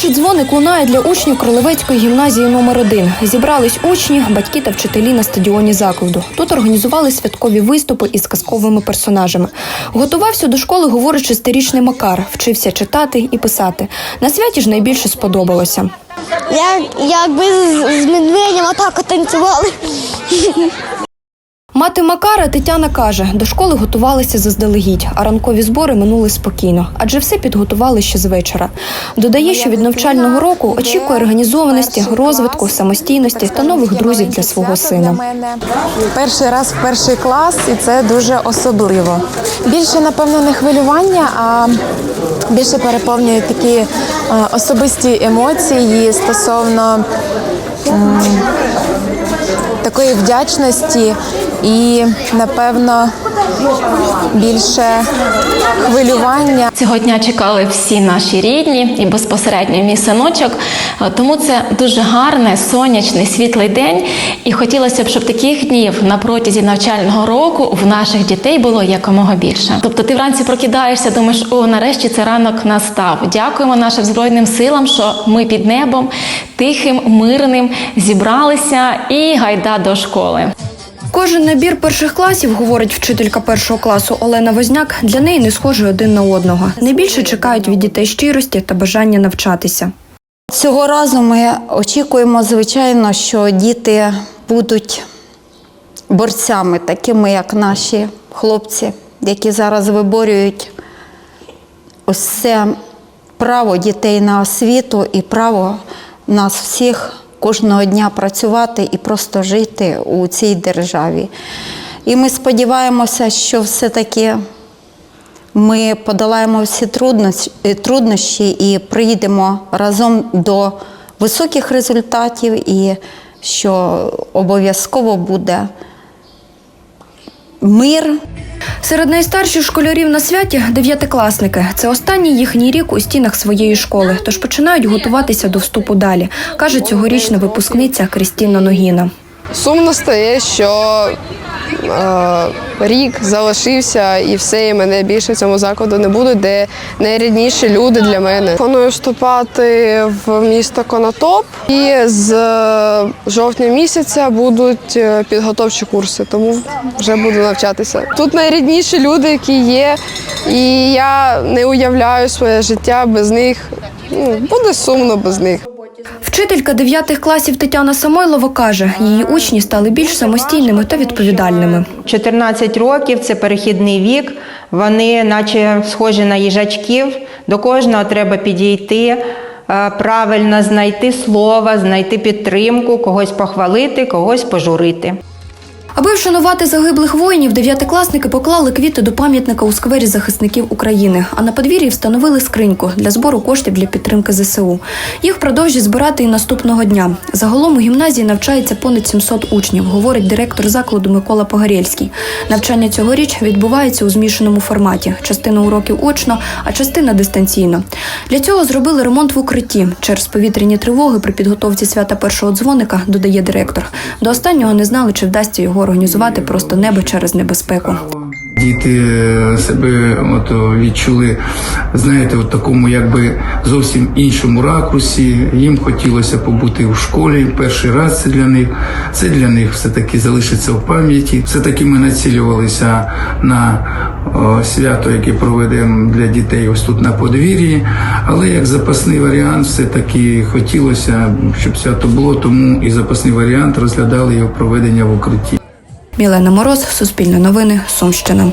Перший дзвоник лунає для учнів Кролевецької гімназії номер 1 Зібрались учні, батьки та вчителі на стадіоні закладу. Тут організували святкові виступи із казковими персонажами. Готувався до школи, говорить шестирічний Макар, вчився читати і писати. На святі ж найбільше сподобалося. Я якби з, медведем отак танцювали. Мати Макара Тетяна каже, до школи готувалися заздалегідь, а ранкові збори минули спокійно, адже все підготували ще з вечора. Додає, що від навчального року очікує організованості, розвитку, самостійності та нових друзів для свого сина. Перший раз в перший клас, і це дуже особливо. Більше, напевно, не хвилювання, а більше переповнюють такі е, особисті емоції стосовно такої вдячності і, напевно, більше хвилювання. Цього дня чекали всі наші рідні і безпосередньо мій синочок. Е, Тому це дуже гарний, сонячний, світлий день. І хотілося б, щоб таких днів на протязі навчального року в наших дітей було якомога більше. Тобто ти вранці прокидаєшся, думаєш, о, нарешті це ранок настав. Дякуємо нашим збройним силам, що ми під небом тихим, мирним зібралися і гайда до школи. Кожен набір перших класів, говорить вчителька першого класу Олена Возняк, для неї не схожий один на одного. Найбільше чекають від дітей щирості та бажання навчатися. Цього разу ми очікуємо, звичайно, що діти будуть борцями, такими як наші хлопці, які зараз виборюють це право дітей на освіту і право нас всіх кожного дня працювати і просто жити у цій державі. І ми сподіваємося, що все-таки ми подолаємо всі труднощі, е, і приїдемо разом до високих результатів, і що обов'язково буде мир. Серед найстарших школярів на святі дев'ятикласники. Це останній їхній рік у стінах своєї школи, тож починають готуватися до вступу далі, каже цьогорічна випускниця Крістіна Ногіна. Сумно стає, що рік залишився і все, і мене більше в цьому закладу не буде, де найрідніші люди для мене. Планую вступати в місто Конотоп, і з е, жовтня місяця будуть е, підготовчі курси, тому вже буду навчатися. Тут найрідніші люди, які є, і я не уявляю своє життя без них. Ну, буде сумно без них. Вчителька дев'ятих класів Тетяна Самойлова каже, її учні стали більш самостійними та відповідальними. 14 років це перехідний вік. Вони, наче схожі на їжачків. До кожного треба підійти, е, правильно знайти слово, знайти підтримку, когось похвалити, когось пожурити. Аби вшанувати загиблих воїнів, дев'ятикласники поклали квіти до пам'ятника у сквері захисників України. А на подвір'ї встановили скриньку для збору коштів для підтримки ЗСУ. Їх продовжать збирати і наступного дня. Загалом у гімназії навчається понад 700 учнів, говорить директор закладу Микола Погорєльський. Навчання цьогоріч відбувається у змішаному форматі: частина уроків очно, а частина дистанційно. Для цього зробили ремонт в укритті. Через повітряні тривоги при підготовці свята першого дзвоника додає директор. До останнього не знали, чи вдасться його організувати просто небо через небезпеку. Діти е, себе от, відчули, знаєте, в такому якби зовсім іншому ракурсі. Їм хотілося побути в школі. Перший раз це для них. Це для них все-таки залишиться в пам'яті. Все-таки ми націлювалися на о, свято, яке проведемо для дітей ось тут на подвір'ї. Але як запасний варіант, все-таки хотілося, щоб свято було, тому і запасний варіант розглядали його проведення в укритті. Мілена Мороз, Суспільне новини, Сумщина.